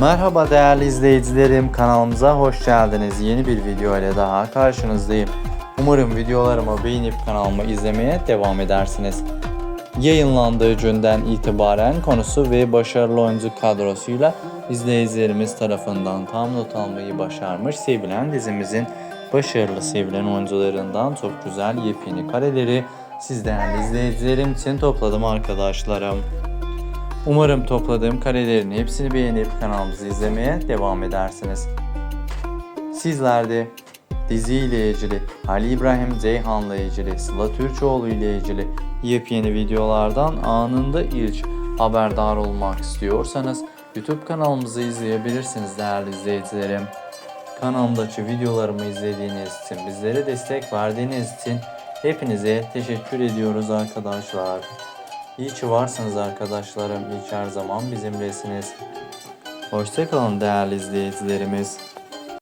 Merhaba değerli izleyicilerim, kanalımıza hoş geldiniz. Yeni bir video ile daha karşınızdayım. Umarım videolarımı beğenip kanalımı izlemeye devam edersiniz. Yayınlandığı günden itibaren konusu ve başarılı oyuncu kadrosuyla izleyicilerimiz tarafından tam not almayı başarmış sevilen dizimizin başarılı sevilen oyuncularından çok güzel yepyeni kareleri siz değerli izleyicilerim için topladım arkadaşlarım. Umarım topladığım karelerin hepsini beğenip kanalımızı izlemeye devam edersiniz. Sizler de dizi ile ilgili, Ali İbrahim Ceyhan'la ilgili, Sıla Türkoğlu ile ilgili yepyeni videolardan anında ilk haberdar olmak istiyorsanız YouTube kanalımızı izleyebilirsiniz değerli izleyicilerim. Kanalımdaki videolarımı izlediğiniz için, bizlere destek verdiğiniz için hepinize teşekkür ediyoruz arkadaşlar. İyi ki varsınız arkadaşlarım. İyi ki her zaman bizimlesiniz. Hoşçakalın değerli izleyicilerimiz.